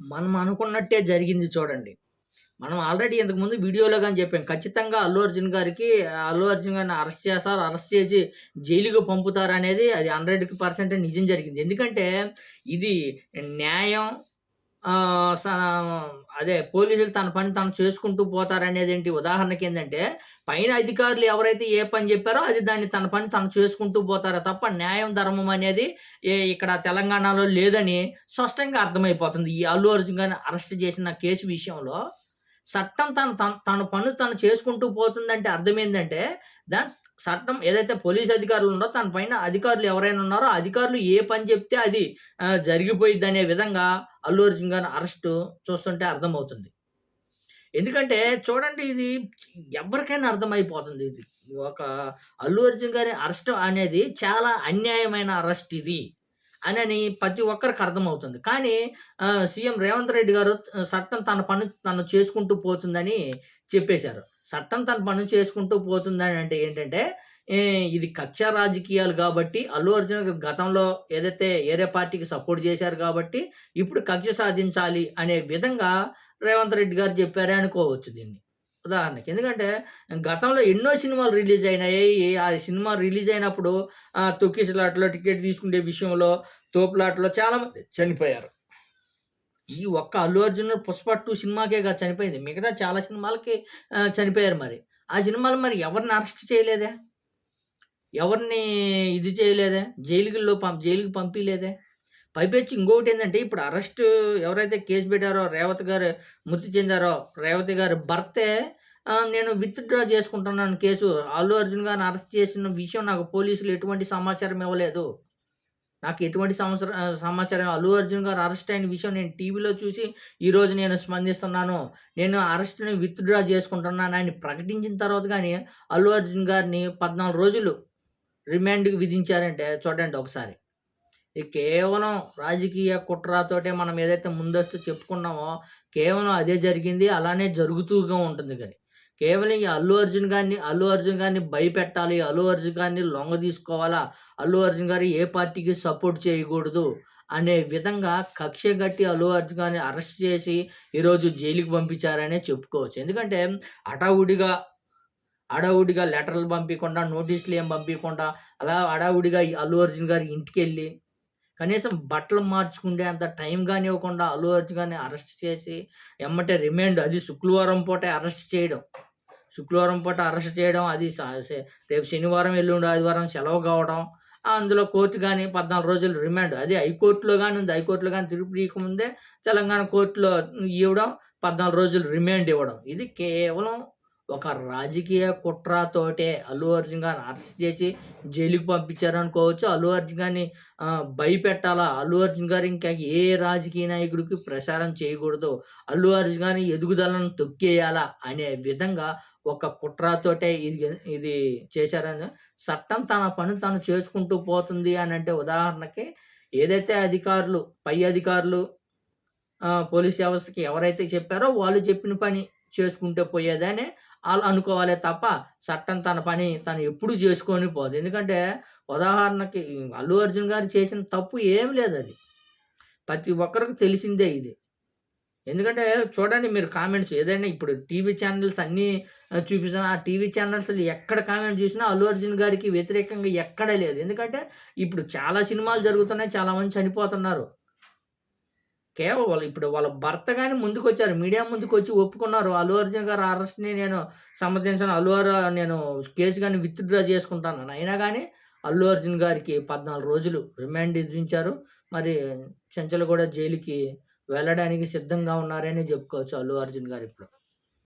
మనం అనుకున్నట్టే జరిగింది చూడండి. మనం ఆల్రెడీ ఇంతకుముందు వీడియోలో కానీ చెప్పాం. ఖచ్చితంగా అల్లు అర్జున్ గారికి అల్లు అర్జున్ గారిని అరెస్ట్ చేస్తారు. అరెస్ట్ చేసి జైలుకి పంపుతారనేది అది 100% నిజం జరిగింది. ఎందుకంటే ఇది న్యాయం అదే పోలీసులు తన పని తను చేసుకుంటూ పోతారనేది ఉదాహరణకి ఏంటంటే పైన అధికారులు ఎవరైతే ఏ పని చెప్పారో అది దాన్ని తన పని తను చేసుకుంటూ పోతారో తప్ప న్యాయం, ధర్మం అనేది ఏ ఇక్కడ తెలంగాణలో లేదని స్పష్టంగా అర్థమైపోతుంది. ఈ అల్లు అర్జున్ గారిని అరెస్ట్ చేసిన కేసు విషయంలో చట్టం తను తన తన పనులు తను చేసుకుంటూ పోతుందంటే అర్థమైందంటే దాన్ చట్టం ఏదైతే పోలీస్ అధికారులు ఉన్నారో తన పైన అధికారులు ఎవరైనా ఉన్నారో అధికారులు ఏ పని చెప్తే అది జరిగిపోయింది అనే విధంగా అల్లు అర్జున్ గారిని అరెస్టు చూస్తుంటే అర్థమవుతుంది. ఎందుకంటే చూడండి ఇది ఎవరికైనా అర్థమైపోతుంది ఇది. ఒక అల్లు అర్జున్ గారి అరెస్ట్ అనేది చాలా అన్యాయమైన అరెస్ట్ ఇది. అని ప్రతి ఒక్కరికి అర్థమవుతుంది. కానీ సీఎం రేవంత్ రెడ్డి గారు చట్టం తన పని తను చేసుకుంటూ పోతుందని చెప్పేశారు. చట్టం తన పని చేసుకుంటూ పోతుందని అంటే ఏంటంటే ఇది కక్ష రాజకీయాలు కాబట్టి అల్లు అర్జున్ గతంలో ఏదైతే ఏరే పార్టీకి సపోర్ట్ చేశారు కాబట్టి ఇప్పుడు కక్ష సాధించాలి అనే విధంగా రేవంత్ రెడ్డి గారు చెప్పారే అనుకోవచ్చు దీన్ని. ఉదాహరణకి. ఎందుకంటే గతంలో ఎన్నో సినిమాలు రిలీజ్ అయినాయి. ఆ సినిమా రిలీజ్ అయినప్పుడు తొక్కి స్లాట్లో టికెట్ తీసుకునే విషయంలో, తోపులాట్లో చాలామంది చనిపోయారు. ఈ ఒక్క అల్లు అర్జున్ 'పుష్ప టూ సినిమాకే కాదు చనిపోయింది. మిగతా చాలా సినిమాలకి చనిపోయారు మరి. ఆ సినిమాలు మరి ఎవరిని అరెస్ట్ చేయలేదే? ఎవరిని ఇది చేయలేదే? జైలులో పం జైలుకి పంపించలేదే పైపెచ్చి ఏంటంటే ఇప్పుడు అరెస్టు ఎవరైతే కేసు పెట్టారో రేవతి గారు మృతి చెందారో రేవతి గారి భర్తే నేను విత్‌డ్రా చేసుకుంటున్నాను కేసు. అల్లు అర్జున్ గారిని అరెస్ట్ చేసిన విషయం నాకు పోలీసులు ఎటువంటి సమాచారం ఇవ్వలేదు. నాకు ఎటువంటి సంవత్సరం సమాచారం అల్లు అర్జున్ గారు అరెస్ట్ అయిన విషయం నేను టీవీలో చూసి ఈరోజు నేను స్పందిస్తున్నాను. నేను అరెస్ట్‌ని విత్‌డ్రా చేసుకుంటున్నానని ప్రకటించిన తర్వాత కానీ అల్లు అర్జున్ గారిని 14 రోజులు రిమాండ్‌కి విధించారంటే చూడండి ఒకసారి. ఇది కేవలం రాజకీయ కుట్రతోటే మనం ఏదైతే ముందస్తు చెప్పుకున్నామో కేవలం అదే జరిగింది. అలానే జరుగుతూగా ఉంటుంది కానీ కేవలం ఈ అల్లు అర్జున్ గారిని అల్లు అర్జున్ గారిని భయపెట్టాలి. అల్లు అర్జున్ గారిని లొంగ తీసుకోవాలా అల్లు అర్జున్ గారు ఏ పార్టీకి సపోర్ట్ చేయకూడదు. అనే విధంగా కక్ష గట్టి అల్లు అర్జున్ గారిని అరెస్ట్ చేసి ఈరోజు జైలుకి పంపించారనే చెప్పుకోవచ్చు. ఎందుకంటే హఠావుడిగా అడావుడిగా లెటర్‌లు పంపించకుండా నోటీసులు ఏం పంపించకుండా అలా హడావుడిగా ఈ అల్లు అర్జున్ గారి ఇంటికి వెళ్ళి కనీసం బట్టలు మార్చుకుంటే అంత టైం కానీ ఇవ్వకుండా అల్లు అర్జున్ కానీ అరెస్ట్ చేసి ఎమ్మటే రిమాండ్ అది శుక్రవారం పూటే అరెస్ట్ చేయడం. శుక్రవారం పూట అరెస్ట్ చేయడం అది రేపు శనివారం, ఎల్లుండి ఆదివారం సెలవు కావడం. అందులో కోర్టు కానీ పద్నాలుగు రోజులు రిమాండ్ అది హైకోర్టులో కానీ ఉంది. హైకోర్టులో కానీ తీర్పు ఇవ్వకముందే తెలంగాణ కోర్టులో ఇవ్వడం 14 రోజులు రిమాండ్ ఇవ్వడం. ఇది కేవలం ఒక రాజకీయ కుట్రతోటే అల్లు అర్జున్ గారిని అరెస్ట్ చేసి జైలుకి పంపించారనుకోవచ్చు. అల్లు అర్జున్ గారిని భయపెట్టాలా. అల్లు అర్జున్ గారు ఇంకా ఏ రాజకీయ నాయకుడికి ప్రచారం చేయకూడదు. అల్లు అర్జున్ గారిని ఎదుగుదలను తొక్కేయాలా అనే విధంగా ఒక కుట్రతోటే ఇది ఇది చేశారని చట్టం తన పని తను చేసుకుంటూ పోతుంది అని అంటే ఉదాహరణకి ఏదైతే అధికారులు పై అధికారులు పోలీస్ వ్యవస్థకి ఎవరైతే చెప్పారో వాళ్ళు చెప్పిన పని చేసుకుంటే పోయేదని వాళ్ళు అనుకోవాలి తప్ప చట్టం తన పని తను ఎప్పుడు చేసుకొని పోదు. ఎందుకంటే ఉదాహరణకి అల్లు అర్జున్ గారు చేసిన తప్పు ఏమి లేదది. ప్రతి ఒక్కరికి తెలిసిందే ఇది. ఎందుకంటే చూడండి మీరు కామెంట్స్ ఏదైనా ఇప్పుడు టీవీ ఛానల్స్ అన్నీ చూపిస్తున్న ఆ టీవీ ఛానల్స్ ఎక్కడ కామెంట్ చూసినా అల్లు అర్జున్ గారికి వ్యతిరేకంగా ఎక్కడ లేదు. ఎందుకంటే ఇప్పుడు చాలా సినిమాలు జరుగుతున్నాయి. చాలామంది చనిపోతున్నారు. కేవలం ఇప్పుడు వాళ్ళ భర్త గాని ముందుకొచ్చారు. మీడియా ముందుకొచ్చి ఒప్పుకున్నారు. అల్లు అర్జున్ గారు అరెస్ట్‌ని నేను సమర్థించాను అల్లు నేను కేసు కానీ విత్‌డ్రా చేసుకుంటాను అయినా కానీ అల్లు అర్జున్ గారికి 14 రోజులు రిమాండ్ విధించారు. మరి చెంచలగూడ జైలుకి వెళ్ళడానికి సిద్ధంగా ఉన్నారని చెప్పుకోవచ్చు అల్లు అర్జున్ గారిప్పుడు.